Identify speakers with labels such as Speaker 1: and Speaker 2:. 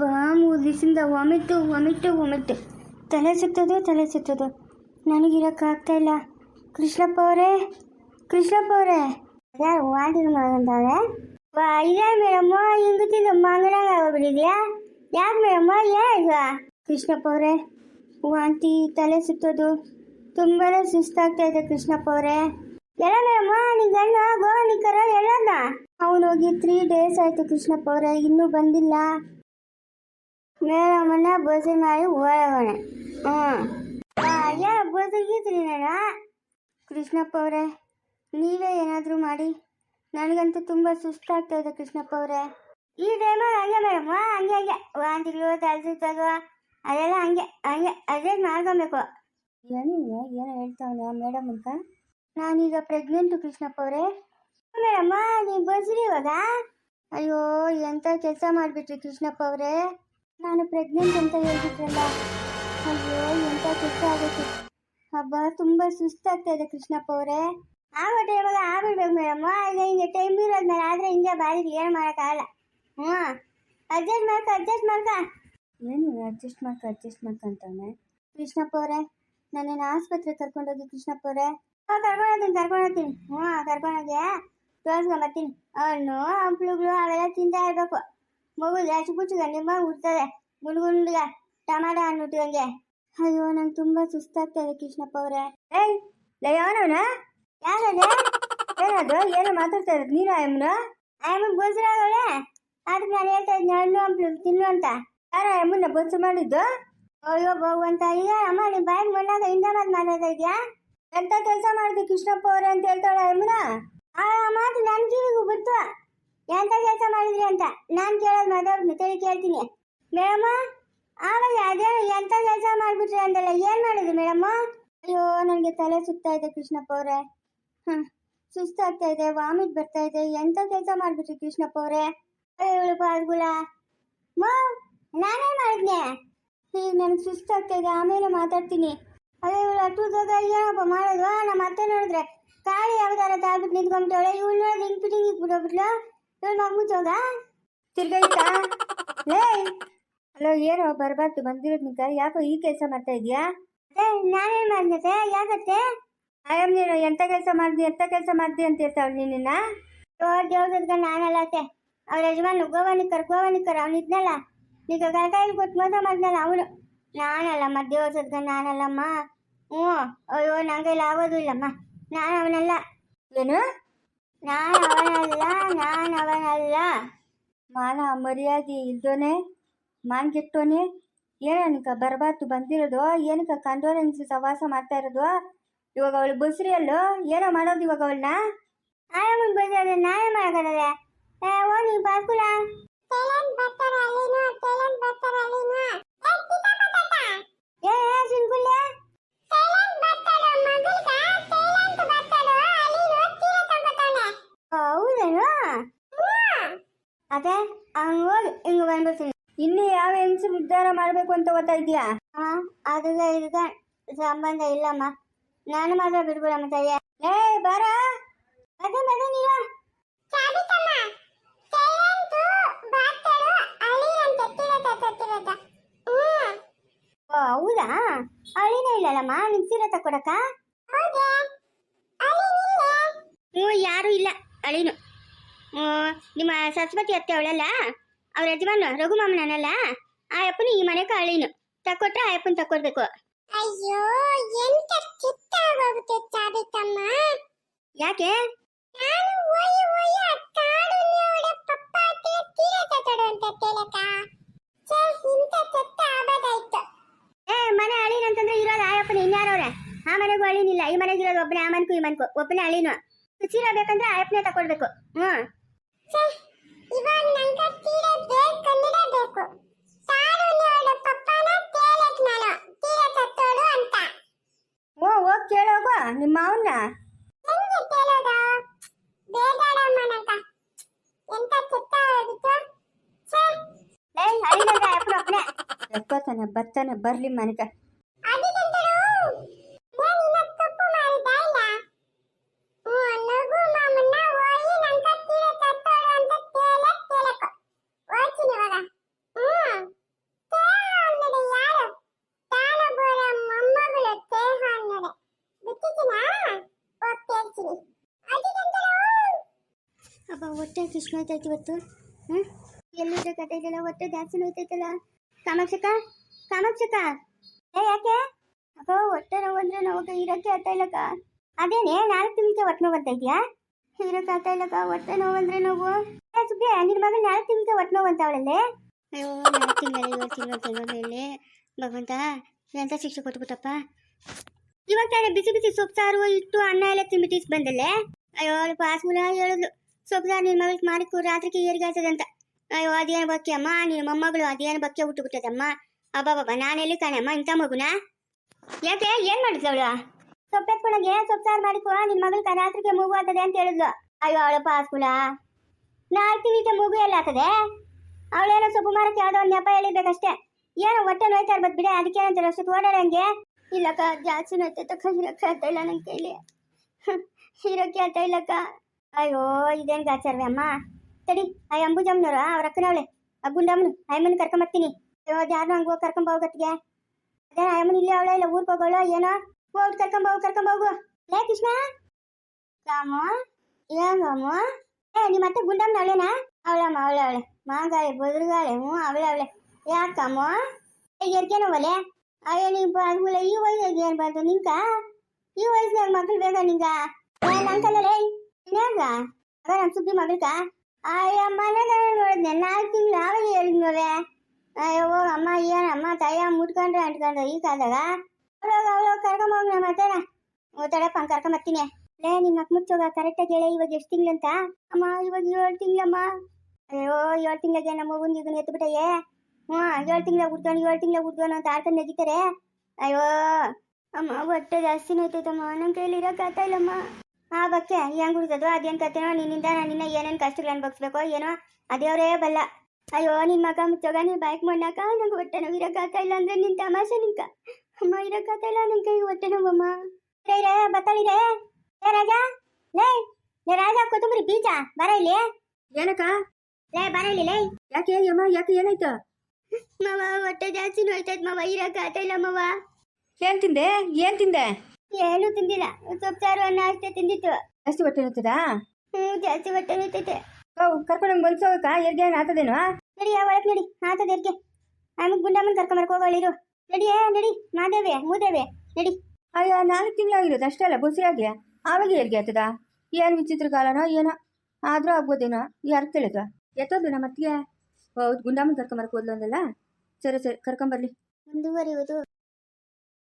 Speaker 1: ಒಮಿಟ್ಟು vomit vomit vomit ತಲೆ ಸುತ್ತೋದು ತಲೆ ಸುತ್ತೋದು. ನನಗಿರೋಕ್ಕಾಗ್ತಾ ಇಲ್ಲ. ಕೃಷ್ಣಪ್ಪ ಅವರೇ ಕೃಷ್ಣಪ್ಪ ಅವರೇ. ಯಾರು ವಾಂತಿ ಮಾಡಂತವ್ರೆ ವಾ ಇದೇ ಮೇಡಮ್ಮ ಹಿಂಗ ತಿಂದು ಮಂಗನಾಗ ಆಗೋಗ್ಬಿಟ್ಟಿದ್ಯಾ ಯಾಕೆ ಮೇಡಮ್ಮ ಏನಿಲ್ಲ ಕೃಷ್ಣಪ್ಪ ಅವರೇ, ವಾಂತಿ, ತಲೆ ಸುತ್ತೋದು. ತುಂಬಾ ಸುಸ್ತಾಗ್ತಾ ಇದೆ ಕೃಷ್ಣಪ್ಪ ಅವರೇ. ಎಲ್ಲ ಮೇಡಮ್ಮ, ನಿನ್ನ ಗಂಡ ಕರ ಎಲ್ಲದ ಅವನು ಹೋಗಿ ತ್ರೀ ಡೇಸ್ ಆಯ್ತು ಕೃಷ್ಣಪ್ಪ ಅವರೇ, ಇನ್ನೂ ಬಂದಿಲ್ಲ. ಮೇಡಮನ್ನ ಬೋಸೆ ಮಾಡಿ ಓಡವಣೆ ಹ್ಞೂ ಬಸ್ಗಿದ್ರಿ ನಾನು ಕೃಷ್ಣಪ್ಪ ಅವರೇ, ನೀವೇ ಏನಾದರೂ ಮಾಡಿ. ನನಗಂತೂ ತುಂಬ ಸುಸ್ತಾಗ್ತಾ ಇದೆ ಕೃಷ್ಣಪ್ಪ ಅವರೇ. ಈ ಟೈಮಲ್ಲಿ ಹಂಗೆ ಮೇಡಮ್ ಹಂಗೆ ಹಂಗೆ. ವಾಂತಿಗಳು ತಲೆ ಸುತ್ತಾಗ ಅದೆಲ್ಲ ಹಂಗೆ ಹಂಗೆ, ಅದೇ ಮಾಡ್ಕೊಬೇಕು. ಏನು ಏನು ಹೇಳ್ತಾವನ ಮೇಡಮ್ ಅಂತ? ನಾನೀಗ ಪ್ರೆಗ್ನೆಂಟು ಕೃಷ್ಣಪ್ಪ ಅವರೇ. ಮೇಡಮ್ಮ ನೀವು ಬಸ್ರಿ ಇವಾಗ? ಅಯ್ಯೋ, ಎಂತ ಕೆಲಸ ಮಾಡಿಬಿಟ್ರಿ ಕೃಷ್ಣಪ್ಪ ಅವರೇ. ನಾನು ಪ್ರೆಗ್ನೆಂಟ್ ಅಂತ ಹೇಳ್ಬಿಟ್ರಲ್ಲ. ಅಯ್ಯೋ, ಎಂತ ಕೆಲಸ ಆಗುತ್ತೆ ಹಬ್ಬ ತುಂಬ ಸುಸ್ತಾಗ್ತಾ ಇದೆ ಕೃಷ್ಣಪ್ಪ ಅವರೇ. ಆಗೋ ಟೈಮಾಗ ಆಗ್ಬಿಡ್ಬೇಕು ಮೇಡಮ್. ಈಗ ಹಿಂಗೆ ಟೈಮ್ ಇರೋದ್ಮೇಲೆ ಆದರೆ ಹಿಂಗೆ ಬಾರಿ ಏನು ಮಾಡೋಕ್ಕಾಗಲ್ಲ ಹ್ಞೂ ಅಡ್ಜಸ್ಟ್ ಮಾಡ್ಕ ಅಡ್ಜಸ್ಟ್ ಮಾಡ್ಕ. ಏನು ಅಡ್ಜಸ್ಟ್ ಮಾಡ್ಕ ಅಡ್ಜಸ್ಟ್ ಮಾಡ್ಕ ಅಂತಾನೆ ಕೃಷ್ಣಪ್ಪ ಅವರೇ, ನನ್ನನ್ನು ಆಸ್ಪತ್ರೆಗೆ ಕರ್ಕೊಂಡೋಗಿ ಕೃಷ್ಣಪ್ಪ ಅವರೇ. ಕರ್ಕೊಂಡೋಗ್ತೀನಿ ಕರ್ಕೊಂಡೋಗ್ತೀನಿ ಹ್ಞೂ ಕರ್ಕೊಂಡೋಗಿ ತೋರಿಸ್ಕೊಂಬರ್ತೀನಿ ಹಣ್ಣು ಹಂಪ್ಲುಗಳು ಅವೆಲ್ಲ ತಿಂತಾ ಇರಬೇಕು ಮಗು ಜಾಸ್ತಿ ಪುಚ್ಚಗ ನಿಮ್ಮ ಉಡ್ತದೆ ಗುಂಡು ಗುಂಡುಗ ಟಮಾಟ ಹಣ್ಣು ಉಟ್ಕಂಗೆ ಅಯ್ಯೋ ನಂಗೆ ತುಂಬಾ ಸುಸ್ತಾಗ್ತದೆ ಕೃಷ್ಣಪ್ಪ ಅವರೇ ಏಯ್ ಲಯಾನವನ ಯಾರದೆ ಏನದು ಏನು ಮಾತಾಡ್ತಾ ಇರೋದು ನೀನು ಅಮ್ಮನ ಅಮ್ಮನ ಬೋಸರಾಗಳೆ ಅದಕ್ಕೆ ನಾನು ಹೇಳ್ತಾ ಇದ್ದೀನಿ ಹಣ್ಣು ಹಂಪ್ಲು ತಿನ್ನು ಅಂತ ಯಾರ ಅಮ್ಮನ ಬೋಸ ಮಾಡಿದ್ದು ಅಯ್ಯೋ ಭಗವಂತ ಈಗ ಅಮ್ಮ ನೀನು ಬಾಯಿಗೆ ಮಣ್ಣಾಗ ಹಿಂದ ಮಾತು ಮಾತಾಡ್ತಾ ಇದೆಯಾ ಎಂತ ಕೆಲಸ ಮಾಡಿದೆ ಕೃಷ್ಣಪ್ಪ ಅವರೇ ಅಂತ ಹೇಳ್ತಾಳೆ ಅಮ್ಮನ ಆ, ಮಾತು ನನ್ನ ಕಿವಿಗೂ ಬಿತ್ತು ಎಂತ ಕೆಲಸ ಮಾಡಿದ್ರಿ ಅಂತ? ನಾನು ಕೇಳೋದು ಮಾತಾಡ್ತೀನಿ ತಿಳಿ ಕೇಳ್ತೀನಿ. ಮೇಡಮ್ಮ ಆವಾಗ ಅದೇ ಎಂತ ಕೆಲಸ ಮಾಡಿಬಿಟ್ರಿ ಅಂತಲ್ಲ ಏನು ಮಾಡಿದ್ರಿ ಮೇಡಮ್ಮ? ಅಯ್ಯೋ ನನಗೆ ತಲೆ ಸುತ್ತಾ ಇದೆ ಕೃಷ್ಣಪ್ಪ ಅವರೇ. ಹಾಂ, ಸುಸ್ತಾಗ್ತಾ ಇದೆ, ವಾಮಿಟ್ ಬರ್ತಾ ಇದೆ, ಎಂತ ಕೆಲಸ ಮಾಡ್ಬಿಟ್ರಿ ಕೃಷ್ಣಪ್ಪ ಅವರೇ? ಅಯ್ಯೋ ಪಾಸ್ಗುಳ ಮಾ, ನಾನೇನು ಮಾಡಿದ್ನೆ? ಈಗ ನನಗೆ ಸುಸ್ತಾಗ್ತಾ ಇದೆ, ಆಮೇಲೆ ಮಾತಾಡ್ತೀನಿ. ಅದೇ ಇವಳು ಅಟ್ಟುದಾಗ ಏನಪ್ಪ ಮಾಡೋದು. ನಮ್ಮ ಅತ್ತೆ ನೋಡಿದ್ರೆ ಕಾಳಿ ಯಾವ್ದಾರ ತಾಳ್ಬಿಟ್ಟು ನಿಂತ್ಕೊಂಬಿಟ್ಟವಳೆ? ಇವಳು ನೋಡಿದ್ರೆ ಹಿಂಗ್ ಪಿಟಿಂಗ್ ಇಕ್ಬಿಟ್ಟೋಗ್ಬಿಟ್ಲು ಇವಳು ಮಗ್ಮುಚ್ಚೋಗ ತಿರ್ಗೈತಾ ಲೇ! ಹಲೋ ಏನೋ ಬರಬಾರ್ದು, ಬಂದಿರೋದು ನಿಂತ ಯಾಕೋ ಈ ಕೆಲಸ ಮಾಡ್ತಾ ಇದೀಯಾ? ನಾನೇನ್ ಮಾಡಿದೆ ಯಾಕತ್ತೆ? ಆಯಮ್ ನೀನು ಎಂತ ಕೆಲಸ ಮಾಡ್ದಿ, ಎಂತ ಕೆಲಸ ಮಾಡ್ದಿ ಅಂತ ಹೇಳ್ತಾವಳು ನೀನಿನ್ನ ದೇವ್ರದ್ಗ ನಾನಲ್ಲ ಅತ್ತೆ. ಅವ್ರ ಯಜಮಾನ್ ಗೋವಾನಿಕರ್ ಗೋವಾನಿಕರ್ ಅವನಿದ್ನಲ್ಲ ಈಗ ಗಲ್ಕಾಯಿಲ್ ಕೊಟ್ಟು ಮೋಸ ಮಾಡ್ದಲ್ಲ ಅವನು. ನಾನಲ್ಲಮ್ಮ ದೇವ್ರದ್ಗ ನಾನಲ್ಲಮ್ಮ. ಹ್ಞೂ, ಅಯ್ಯೋ ನಂಗೆಲ್ಲ ಆಗೋದು ಇಲ್ಲಮ್ಮ. ನಾನು ಅವನಲ್ಲ. ಏನು? ನಾನು ಅವನಲ್ಲ ನಾನು ಅವನಲ್ಲ. ಮಾನ ಮರ್ಯಾದೆ ಇಲ್ದೋನೆ, ಮಾನ್ಗೆಟ್ಟೋನೆ ಏನಕ್ಕ ಬರಬಾರ್ದು ಬಂದಿರೋದು? ಏನಕ್ಕ ಕಂಡೋರೆನ್ಸ್ ಸವಾಸ ಮಾಡ್ತಾ ಇರೋದು? ಇವಾಗ ಅವಳು ಬಸ್ರಿ ಅಲ್ಲೋ ಏನೋ ಮಾಡೋದು ಇವಾಗ ಅವಳನ್ನ? ಆಯಮ್ಮನ ಬಸ್ರಿ ನಾನೇ ಮಾಡೋಕ್ಕಲ್ಲ ಓ ನೀ ಬಾಕುಲ ಏ ಸಿಂಗುಲ್ಯ ಹೌದೇನು ಅದೇ ಹಂಗ ಹೋಗಿ ಹಿಂಗ ಬಂದ್ಬಿಡ್ತೀನಿ ಇನ್ನು ಉದ್ಧಾರ ಮಾಡಬೇಕು ಅಂತ ಓದ್ತಾ ಇದೀಯಾ ಅದಕ್ಕೆ ಇದಕ್ಕೆ ಸಂಬಂಧ ಇಲ್ಲಮ್ಮ. ನಾನು ಮಾತ್ರ ಬಿಡ್ಬಿಡಮ್ಮ ತಾಯಿ ಏ ಬಾರ. ಅದೇ ಮದ ಓ ಹೌದಾ? ಅಳಿನೇ ಇಲ್ಲಲ್ಲಮ್ಮ ನಿಮ್ ಸೀರೆ ತಕೊಡಕ ಹ್ಞೂ ಯಾರು ಇಲ್ಲ ಅಳಿನು. ಹ್ಞೂ ನಿಮ್ಮ ಸರಸ್ವತಿ ಅತ್ತೆ ಅವಳಲ್ಲ? ಅವ್ರ ಯಜಮಾನ ರಘುಮಾಮನಲ್ಲ ಆ ಅಪ್ಪನು ಈ ಮನೆ ಅಳಿನು. ತಕೊಟ್ರೆ ಆ ಅಪ್ಪನ ತಕೊಡ್ಬೇಕು
Speaker 2: ಅಯ್ಯೋ ಎಂತ ಚಿತ್ತಾಗೋಗುತ್ತೆ ಚಾಬಿತಮ್ಮ
Speaker 1: ಯಾಕೆ?
Speaker 2: ನಾನು ಒಯ್ ಒಯ್ ಅತ್ತಾಡು ನೋಡ ಪಪ್ಪ ಅತ್ತೆ ತೀರ ತತಡು ಅಂತ ತೆಲಕ ಛೇ ಇಂತ ಕೆಟ್ಟ ಆಬದಾಯ್ತು.
Speaker 1: ಏ ಮನೆ ಅಳಿನ ಅಂತಂದ್ರೆ ಇರೋದು ಆಯಪ್ಪನ ಇನ್ಯಾರವ್ರೆ? ಆ ಮನೆಗೂ ಅಳಿನಿಲ್ಲ. ಈ ಮನೆಗೆ ಇರೋದು ಒಬ್ಬನೇ ಆ ಮನ್ಕು ಈ ಮನ್ಕು ಒಬ್ಬನೇ ಅಳಿನು. ಸೀರೆ ಬೇಕಂದ್ರೆ ಆ ತಕೊಡ್ಬೇಕು ಹ್ಞೂ
Speaker 2: ಛೇ ಇವಾಗ ನಂಗ ತೀರ ಬೇಕು ಕನ್ನಡ ಬೇಕು ತಾಡು ನೋಡ ಪಪ್ಪನ ತೇಲಕ್ ನಾನು ತೀರ ತತ್ತೋಡು ಅಂತ
Speaker 1: ಓ ಹೋಗಿ ಕೇಳೋಗು ನಿಮ್ಮ ಮಾವನ್ನ
Speaker 2: ಹೆಂಗೆ ತೇಲೋದು ಬೇಡಾಡಮ್ಮ ನಂಗ ಎಂತ ಚೆತ್ತ ಆಗಿತ್ತು ಛೇ
Speaker 1: ಲೇ ಅಳಿನಂದ್ರೆ ಆ ಅಪ್ಪನ ಒಬ್ಬನೇ ಎಷ್ಟೊತ್ತಾನೆ ಬರ್ತಾನೆ ಬರ್ಲಿ ಮನೆಗೆ
Speaker 2: ಅದಿಗಂತಳು ಏನಿನ್ನ ತಪ್ಪು ಮಾಡಿದ ಇಲ್ಲ ಹ್ಞೂ ನಗು ಮಾಮನ್ನ ಓಯಿ ನಂಕ ತೀರ ತತ್ತೋಡು ಅಂತ ತೇಲಕ್ ತೇಲಕ
Speaker 1: ಶಿಶು ನೋಯ್ತೈತಿ ಇವತ್ತು. ಹ್ಞೂ ಎಲ್ಲಿದ್ರೆ ಕತೆ ಇದೆಯಲ್ಲ ಹೊಟ್ಟೆ ಜಾಸ್ತಿ ನೋಯ್ತೈತಲ್ಲ. ಕಾಮಾಕ್ಷಕ ಕಾಮಾಕ್ಷಕ ಏ, ಯಾಕೆ? ಅಪ್ಪ ಹೊಟ್ಟೆ ನೋವು ಅಂದ್ರೆ ನೋವು. ಇರೋಕ್ಕೆ ಆಗ್ತಾ ಇಲ್ಲಕ್ಕ. ಅದೇನೆ? ನಾಲ್ಕು ತಿಂಗಳಿಗೆ ಹೊಟ್ಟೆ ನೋವು ಬರ್ತಾ ಇದೆಯಾ? ಇರೋಕ್ಕೆ ಆಗ್ತಾ ಇಲ್ಲಕ್ಕ. ಹೊಟ್ಟೆ ನೋವು ಅಂದ್ರೆ ನೋವು. ಏ ಸುಬ್ಬಿ ನಿನ್ನ ಮಗ ನಾಲ್ಕು ತಿಂಗಳಿಗೆ ಹೊಟ್ಟೆ ನೋವು ಅಂತ ಅವಳಲ್ಲೇ? ಅಯ್ಯೋ, ನಾಲ್ಕು ತಿಂಗಳ ಏಳು ತಿಂಗಳು ತಿಂಗಳು ಭಗವಂತ ಎಂತ ಶಿಕ್ಷೆ ಕೊಟ್ಬಿಟ್ಟಪ್ಪ? ಇವಾಗ ತಾನೇ ಬಿಸಿ ಬಿಸಿ ಸೊಪ್ಪು, ಸಾರು ಇಟ್ಟು ಅನ್ನ ಎಲ್ಲ ತಿಂಬಿಟ್ಟಿಸ್ ಬಂದಲ್ಲೇ? ಅಯ್ಯೋ ಪಾಸ್ಮೂಲ ಹೇಳಿದ್ಲು. ಸಾರು ನಿನ್ನ ಮಗಳಿಗೆ ಮಾಡಿಕು ರಾತ್ರಿಗೆ ಏರಿಗಾಯ್ತದಂತ ಅಯ್ಯೋ, ಅದೇನು ಬಕ್ಕಿ ಅಮ್ಮ? ನಿನ್ನ ಮೊಮ್ಮಗಳು ಅದೇನು ಬಕ್ಕೆ ಹುಟ್ಟು ಬಿಟ್ಟದಮ್ಮ? ಅಬ್ಬಬ್ಬ ನಾನೆಲ್ಲಿ ಕಾಣಮ್ಮ ಇಂಥ ಮಗುನ? ಯಾಕೆ, ಏನ್ ಮಾಡಿದ್ಲು ಸೊಪ್ಪೆತ್ಕೊಳಗೆ ಸೊಪ್ಪು ಎತ್ಕೊಂಡೋಗಿ ಸೊಪ್ಪು ಸಾರು ಮಾಡಿಕೋ ನಿನ್ನ ಮಗಳು ರಾತ್ರಿಗೆ ಮಗು ಆಗ್ತದೆ ಅಂತ ಹೇಳಿದ್ಲು. ಅಯ್ಯೋ ಅವಳಪ್ಪ ಪಾಸ್ಕುಲ ನಾಲ್ಕು ತಿಂಗಳಿಗೆ ಮಗು ಎಲ್ಲ ಆಗ್ತದೆ? ಅವಳೇನೋ ಸೊಪ್ಪು ಮಾರಕ್ಕೆ ಯಾವುದೋ ಒಂದು ನೆಪ ಹೇಳಿರ್ಬೇಕಷ್ಟೇ ಏನೋ ಹೊಟ್ಟೆ ನೋಯ್ತಾ ಇರ್ಬೋದು ಬಿಡೆ, ಅದಕ್ಕೆ ಏನಂತಾರೆ ಅಷ್ಟು ಓಡಾಡಂಗೆ ಇಲ್ಲಕ್ಕ, ಜಾಸ್ತಿ ನೋಯ್ತೈತಕ್ಕ ಇರಕ್ಕೆ ಅಂತ ಇಲ್ಲ ನನ್ನ ಕೈಲಿ ಇರಕ್ಕೆ ಅಂತ ಇಲ್ಲಕ್ಕ. ಅಯ್ಯೋ, ಇದೇನು ಗಾಚಾರ್ವೆ ಅಮ್ಮ? ತಡಿ ಆ ಅಂಬುಜಮ್ಮನವ್ರ ಅವ್ರ ಅಕ್ಕನವಳೆ. ಆ ಗುಂಡಮ್ಮನು ಅಯ್ಯಮ್ಮನ ಕರ್ಕೊಂಬರ್ತೀನಿ ಯಾರನ್ನ ಹಂಗೆ ಹೋಗಿ ಕರ್ಕೊಂಬೋಗತ್ತಿಗೆ ಅದೇ ಅಯ್ಯಮ್ಮನ ಇಲ್ಲೇ ಅವಳ, ಇಲ್ಲ ಊರ್ಗೆ ಹೋಗೋಳು, ಏನೋ? ಹೋಗಿ ಕರ್ಕೊಂಬೋಗು ಕರ್ಕೊಂಬೋಗು ಲೇ, ಕೃಷ್ಣ! ರಾಮು? ಏನ್ ರಾಮು? ಏ ನಿಮ್ಮ ಮತ್ತೆ ಗುಂಡಮ್ಮನ ಅವಳೇನಾ? ಅವಳಮ್ಮ, ಅವಳೆ ಅವಳೆ. ಮಾಗಾಳೆ, ಬದುರುಗಾಳೆ, ಹ್ಞೂ, ಅವಳೆ ಅವಳೆ. ಯಾಕಮ್ಮ? ಎರ್ಗೇನವಲೆ ಅಯ್ಯೋ ನೀವು ಬಾಗುಲ ಈ ವಯಸ್ಸಾಗ ಏನು ಬಂತು ನಿಂಕ ಈ ವಯಸ್ಸಿನಾಗ ಮಕ್ಕಳು ಬೇಕಾ ನಿಂಗ? ನಂಕಲ್ಲೇ ಇನ್ಯಾಗ ಆಗ ನಮ್ಮ ಸುದ್ದಿ ಮಗಳ್ಕ ಅಯ್ಯ, ಮನೆ ನೋಡಿದ್ನೆ. ನಾಲ್ಕು ತಿಂಗಳು ಆವಾಗ ಹೇಳಿದ್ನವೆ ಅಯ್ಯೋ, ಅಮ್ಮ ಏನಮ್ಮ ತಾಯ ಮುಟ್ಕೊಂಡ್ರೆ ಅಂಟ್ಕೊಂಡ್ರೆ ಈ ಕಾಲದಾಗ. ಅವಳೋಗ ಅವಳೋಗ ಕರ್ಕೊಂಬೋಗ ನಮ್ಮ ಅತ್ತೇನ ಓ, ತಡಪ್ಪ, ಹಂಗೆ ಕರ್ಕೊಂಬರ್ತೀನಿ ಲೇ ನಿಮ್ಮ ಮಕ್ ಮುಚ್ಚೋಗ ಕರೆಕ್ಟಾಗಿ ಹೇಳಿ. ಇವಾಗ ಎಷ್ಟು ತಿಂಗಳಂತ ಅಮ್ಮ, ಇವಾಗ ಏಳು ತಿಂಗಳಮ್ಮ ಅಯ್ಯೋ, ಏಳು ತಿಂಗಳಿಗೆ ನಮ್ಮ ಮಗುನ್ ಇದನ್ನ ಎತ್ಬಿಟ್ಟಯ್ಯೇ ಹ್ಞೂ, ಏಳು ತಿಂಗಳ ಹುಡ್ಕೊಂಡು ಏಳು ತಿಂಗಳ ಹುಡ್ಕೊಂಡು ಅಂತ ಆಡ್ಕೊಂಡು ನೆಗಿತಾರೆ. ಅಯ್ಯೋ, ಅಮ್ಮ, ಹೊಟ್ಟೆ ಜಾಸ್ತಿ ನೋಯ್ತೈತಮ್ಮ ನಮ್ಮ ಕೈಲಿ ಇರೋಕ್ಕಾಗ್ತಾ ಇಲ್ಲಮ್ಮ. ಆ ಬಕ್ಕೆ ಹೆಂಗ್ ಹುಡ್ದದು ಅದೇನ್ ಕತೆನೋ, ನಿನ್ನಿಂದ ನನ್ನಿನ್ನ ಏನೇನ್ ಕಷ್ಟಗಳು ಅನ್ಭವಿಸ್ಬೇಕೋ ಏನೋ ಅದೇವ್ರೇ ಬಲ್ಲ. ಅಯ್ಯೋ, ನಿನ್ ಮಗ ಮುಚ್ಚೋಗ ನೀ ಬೈಕ್ ಮಾಡಾಕ ನಂಗೆ ಹೊಟ್ಟೆ ನೋವು ಇರೋಕ್ಕಾಗ್ತಾ ಇಲ್ಲ ಅಂದ್ರೆ ನಿನ್ ತಮಾಷೆ ನಿಂಕ ಅಮ್ಮ, ಇರೋಕ್ಕಾಗ್ತಾ ಇಲ್ಲ ನಿನ್ ಕೈ ಹೊಟ್ಟೆ ನೋವಮ್ಮ ರೇ ಬತ್ತಾಳಿರೇ ಏ ರಾಜಾ. ಲೇ ಲೇ, ರಾಜ, ಕೊತ್ತಂಬರಿ ಬೀಜ ಬರ ಇಲ್ಲಿ.
Speaker 3: ಏನಕ್ಕ?
Speaker 1: ಲೇ, ಬರ ಇಲ್ಲಿ, ಲೇ.
Speaker 3: ಯಾಕೆ ಅಮ್ಮ ಯಾಕೆ, ಏನಾಯ್ತು?
Speaker 1: ಮಾವ, ಹೊಟ್ಟೆ ಜಾಸ್ತಿ ನೋಯ್ತೈತ್ ಮಾವ, ಇರೋಕ್ಕಾಗ್ತಾ ಇಲ್ಲ ಮಾವ.
Speaker 3: ಏನ್ ತಿಂದೆ? ಏನ್ ತಿಂದೆ?
Speaker 1: ಏನು ತಿಂದಿಲ್ಲ. ಸೊಪ್ಸಾರು ಅನ್ನ ಅಷ್ಟೇ ತಿಂದಿತ್ತು.
Speaker 3: ಜಾಸ್ತಿ ಹೊಟ್ಟೆ ಇರ್ತದಾ
Speaker 1: ಹ್ಞೂ ಜಾಸ್ತಿ ಹೊಟ್ಟೆ ನೋಯ್ತೈತೆ.
Speaker 3: ಕರ್ಕೊಂಡು ಮಲ್ಸೋಕ ಎರ್ಗೆ ಏನು ಆತದೇನೋ?
Speaker 1: ನಡಿ ಯಾವ ಒಳಗೆ ನಡಿ. ಆತದ ಎರ್ಗೆ. ಆಮೇಲೆ ಗುಂಡಮ್ಮನ ಕರ್ಕೊಂಬರ್ಕ ಹೋಗಳಿರು ನಡಿ ಏ ನಡಿ. ಮಾದೇವೆ ಮೂದೇವೆ. ನಡಿ.
Speaker 3: ಅಯ್ಯ ನಾಲ್ಕು ತಿಂಗಳಾಗಿರೋದು ಅಷ್ಟೇ ಅಲ್ಲ ಬುಸಿಯಾಗಿ ಆವಾಗ ಎರ್ಗೆ ಆತದ? ಏನು ವಿಚಿತ್ರ ಕಾಲನೋ ಏನೋ. ಆದ್ರೂ ಆಗ್ಬೋದೇನೋ ಯಾರು ತಿಳಿದ ಎತ್ತೋದು ನಮ್ಮ ಅತ್ತಿಗೆ ಹೌದು ಗುಂಡಮ್ಮನ ಕರ್ಕೊಂಡ್ ಹೋದ್ಲು ಅಂದಲ್ಲ? ಸರಿ ಸರಿ ಕರ್ಕೊಂಬರ್ಲಿ
Speaker 1: ಮುಂದುವರಿಯುವುದು